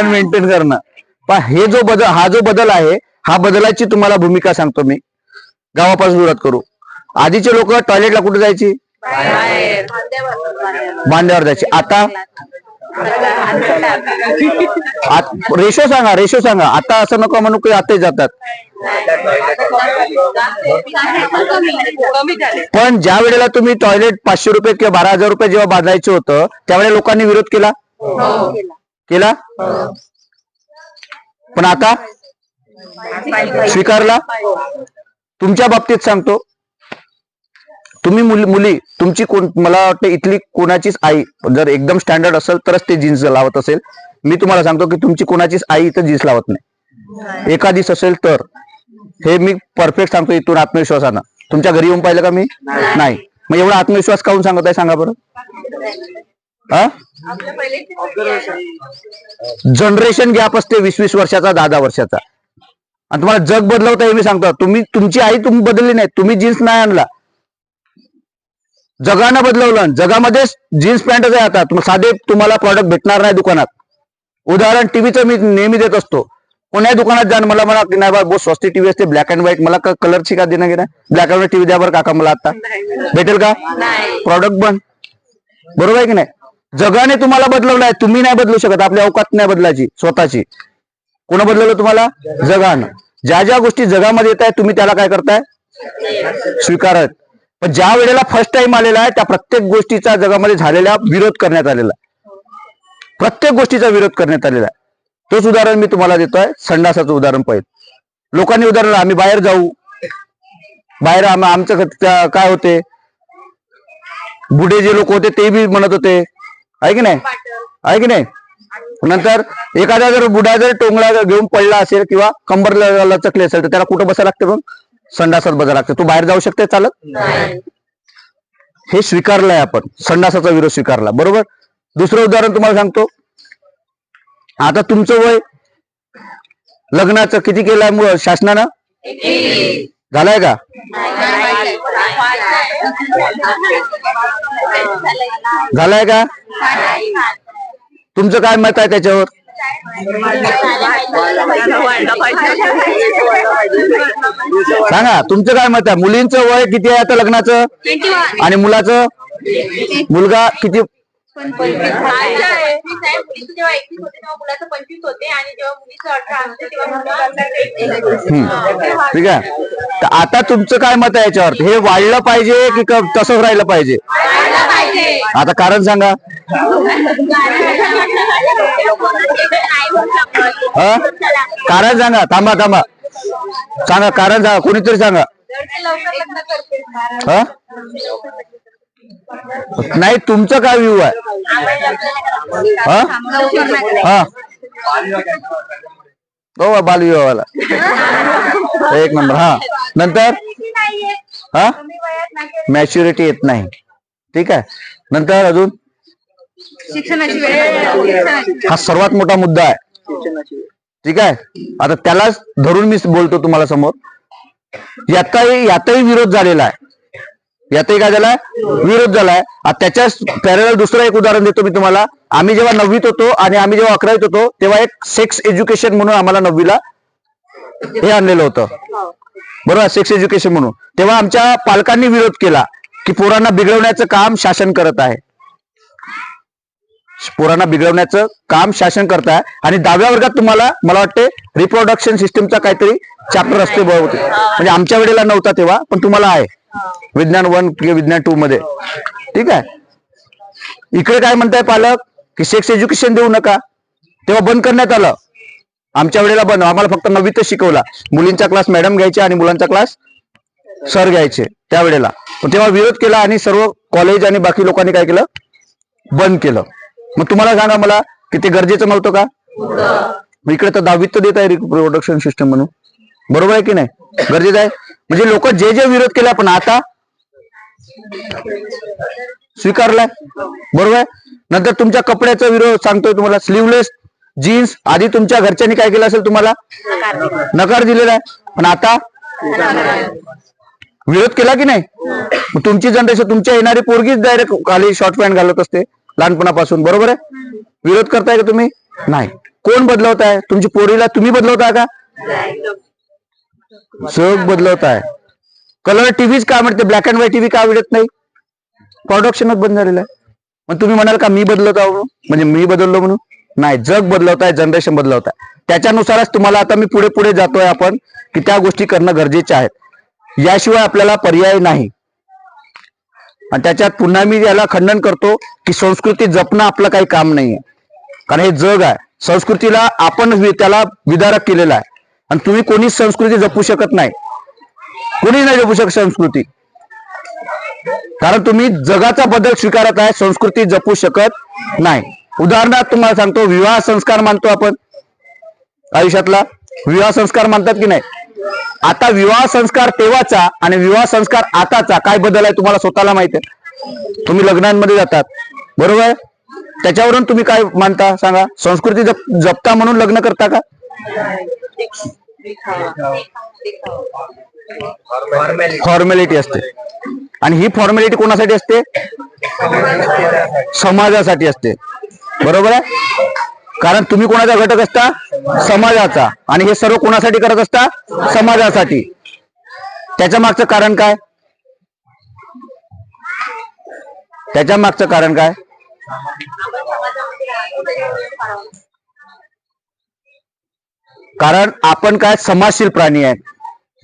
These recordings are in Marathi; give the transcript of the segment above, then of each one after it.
भांडण मेंटेन करणं. पण हे जो बदल हा जो बदल आहे हा बदलाची तुम्हाला भूमिका सांगतो मी. गावापासून सुरुवात करू. आधीचे लोक टॉयलेटला कुठे जायची? बांध्यावर जायची. आता? रेशो सांगा रेशो सांगा. आता असं नको म्हणू की आताही जातात. पण ज्या वेळेला तुम्ही टॉयलेट पाचशे रुपये किंवा बारा हजार रुपये जेव्हा बांधायचं होतं त्यावेळेला लोकांनी विरोध केला? केला? पण आता? स्वीकारला? तुमच्या बाबतीत सांगतो. तुम्ही मुली मुली तुमची कोण मला वाटतं इथली कोणाचीच आई जर एकदम स्टँडर्ड असेल तरच ते जीन्स लावत असेल. मी तुम्हाला सांगतो की तुमची कोणाचीच आई इथं जीन्स लावत नाही. एखादीच असेल तर. हे मी परफेक्ट सांगतो इथून आत्मविश्वासानं. तुमच्या घरी येऊन पाहिलं का मी? नाही. मग एवढा आत्मविश्वास काऊन सांगत आहे सांगा बरं. जनरेशन गॅप असते वीस वीस वर्षाचा दहा दहा वर्षाचा आणि तुम्हाला जग बदलवता हे मी सांगतो. तुम्ही तुमची आई तुम्ही बदलली नाही. तुम्ही जीन्स नाही आणला. जगानं बदलवलं जगामध्ये जीन्स पॅन्टच आहे आता. तुम- साधे तुम्हाला प्रॉडक्ट भेटणार नाही दुकानात. उदाहरण टीव्हीचं मी नेहमी देत असतो. कोण्याही दुकानात जाण मला म्हणा की नाही बा बहुत स्वस्ती टीव्ही असते ब्लॅक अँड व्हाईट मला कलरची का देणं घेणं. ब्लॅक अँड व्हाईट टीव्ही द्या बरं काका मला आता भेटेल का? प्रॉडक्ट बन बरोबर आहे की नाही? जगाने तुम्हाला बदलवलं आहे. तुम्ही नाही बदलू शकत. आपली अवकात नाही बदलायची. स्वतःची. कोण बदलवलं तुम्हाला? जगानं. ज्या ज्या गोष्टी जगामध्ये येत आहेत तुम्ही त्याला काय करताय? स्वीकारत. पण ज्या वेळेला फर्स्ट टाइम आलेला आहे त्या प्रत्येक गोष्टीचा जगामध्ये झालेला विरोध करण्यात आलेला आहे. प्रत्येक गोष्टीचा विरोध करण्यात आलेला आहे. तोच उदाहरण मी तुम्हाला देतोय. संडासाचं उदाहरण पाहिजे लोकांनी उदाहरण आम्ही बाहेर जाऊ. बाहेर आमचं काय होते? बुढे जे लोक होते ते बी म्हणत होते आहे की नाही? आहे की नाही? नंतर एखादा जर बुडा जर टोंगला जर घेऊन पडला असेल किंवा कंबर लचकली असेल तर त्याला कुठं बसायला लागते मग? संडासात बसायला लागतं. तू बाहेर जाऊ शकते चालत? हे स्वीकारलंय आपण. संडासाचा विरोध स्वीकारला. बरोबर? दुसरं उदाहरण तुम्हाला सांगतो. आता तुमचं वय लग्नाचं किती केलंय शासनानं? झालंय का? झालंय का? तुमचं काय मत आहे त्याच्यावर? सांगा तुमचं काय मत आहे? मुलींचं वय किती आहे आता लग्नाचं? आणि मुलाचं? मुलगा किती? ठीक आहे. तर आता तुमचं काय मत आहे याच्यावर? हे वाढलं पाहिजे की क- तसंच राहिलं पाहिजे? आता कारण सांगा. हा? कारण सांगा. थांबा थांबा. सांगा कारण सांगा. कोणीतरी सांगा. हा नाही तुमचं काय व्ह्यू आहे? हा हा हो बालविवाहाला. एक नंबर हा. नंतर? हा? मॅच्युरिटी येत नाही. ठीक आहे. नंतर अजून? शिक्षणाची वेळ हा सर्वात मोठा मुद्दा आहे. ठीक आहे? आता त्यालाच धरून मी बोलतो तुम्हाला समोर. यातही यातही विरोध झालेला आहे. यातही काय झालाय? विरोध झालाय. आता त्याच्याच पॅरल दुसरं एक उदाहरण देतो मी तुम्हाला. आम्ही जेव्हा नववीत होतो आणि आम्ही जेव्हा अकरावीत होतो तेव्हा एक सेक्स एज्युकेशन म्हणून आम्हाला नववीला हे आणलेलं होतं. बरोबर? सेक्स एज्युकेशन म्हणून. तेव्हा आमच्या पालकांनी विरोध केला की पोरांना बिघडवण्याचं काम शासन करत आहे. पोरांना बिघडवण्याचं काम शासन करत आहे. आणि दहाव्या वर्गात तुम्हाला मला वाटते रिप्रोडक्शन सिस्टमचा काहीतरी चॅप्टर असते बहुतेक म्हणजे आमच्या वेळेला नव्हता तेव्हा पण तुम्हाला आहे. विज्ञान वन किंवा विज्ञान टू मध्ये. ठीक आहे? इकडे काय म्हणताय पालक? की सेक्स एज्युकेशन देऊ नका. तेव्हा बंद करण्यात आलं. आमच्या वेळेला बंद आम्हाला फक्त नववीतच शिकवला. मुलींचा क्लास मॅडम घ्यायचे आणि मुलांचा क्लास सर घ्यायचे त्यावेळेला पण तेव्हा विरोध केला आणि सर्व कॉलेज आणि बाकी लोकांनी काय केलं? बंद केलं. मग तुम्हाला सांगा मला की ते गरजेचं नव्हतं का? इकडे तर दहावीत तर देत आहे प्रोडक्शन सिस्टम म्हणून. बरोबर आहे की नाही? गरजेचं आहे. म्हणजे लोक जे जे विरोध केला पण आता स्वीकारलाय. बरोबर आहे? नंतर तुमच्या कपड्याचा विरोध सांगतोय तुम्हाला. स्लीवलेस जीन्स आधी तुमच्या घरच्यांनी काय केलं असेल तुम्हाला? नकार दिलेला आहे. पण आता? विरोध केला की नाही? तुमची जनरेशन तुमच्या येणारी पोरगीच डायरेक्ट खाली शॉर्ट पॅन्ट घालत असते लहानपणापासून. बरोबर आहे? विरोध करताय का तुम्ही? नाही. कोण बदलवताय? तुमची पोरीला तुम्ही बदलवताय का? जग बदलवताय. कलर टीव्हीच का म्हणते? ब्लॅक अँड व्हाईट टीव्ही का मिळत नाही? प्रोडक्शनच बंद झालेलं आहे. मग तुम्ही म्हणाल का मी बदलत आहो म्हणजे मी बदललो म्हणून? नाही जग बदलवत आहे जनरेशन बदलवताय. त्याच्यानुसारच तुम्हाला आता मी पुढे पुढे जातोय आपण की त्या गोष्टी करणं गरजेचे आहेत. याशिवाय आपल्याला पर्याय नाही. आणि त्याच्यात पुन्हा मी याला खंडन करतो की संस्कृती जपणं आपलं काही काम नाहीये. कारण हे जग आहे. संस्कृतीला आपण त्याला विदारक केलेला आहे. आणि तुम्ही कोणीच संस्कृती जपू शकत नाही. कोणी नाही जपू शकत संस्कृती. कारण तुम्ही जगाचा बदल स्वीकारत आहे संस्कृती जपू शकत नाही. उदाहरणार्थ तुम्हाला सांगतो विवाह संस्कार मानतो आपण. आयुष्यातला विवाह संस्कार मानतात की नाही? आता विवाह संस्कार तेव्हाचा आणि विवाह संस्कार आताचा काय बदल आहे तुम्हाला स्वतःला माहिती आहे? तुम्ही लग्नांमध्ये जातात. बरोबर आहे? त्याच्यावरून तुम्ही काय मानता सांगा? संस्कृती जप जपता म्हणून लग्न करता का? फॉर्मॅलिटी असते. आणि ही फॉर्मॅलिटी कोणासाठी असते? समाजासाठी असते. बरोबर आहे? कारण तुम्ही कोणाचा घटक असता? समाजाचा. आणि हे सर्व कोणासाठी करत असता? समाजासाठी. त्याच्या मागचं कारण काय? त्याच्या मागचं कारण काय? कारण आपण काय समाजशील प्राणी आहे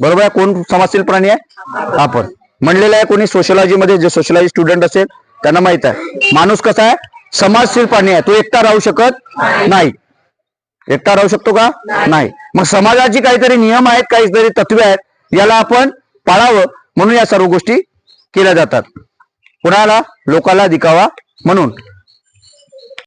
बरोबर आहे? कोण समाजशील प्राणी आहे? आपण. म्हणलेलं आहे कोणी सोशलॉजी मध्ये जे सोशलॉजी स्टुडंट असेल त्यांना माहीत आहे. माणूस कसा आहे? समाजशील प्राणी आहे. तो एकटा राहू शकत नाही. एकटा राहू शकतो का? नाही. मग समाजाची काहीतरी नियम आहेत काहीतरी तत्वे आहेत याला आपण पाळावं म्हणून या सर्व गोष्टी केल्या जातात. कुणाला? लोकाला दिखावा म्हणून.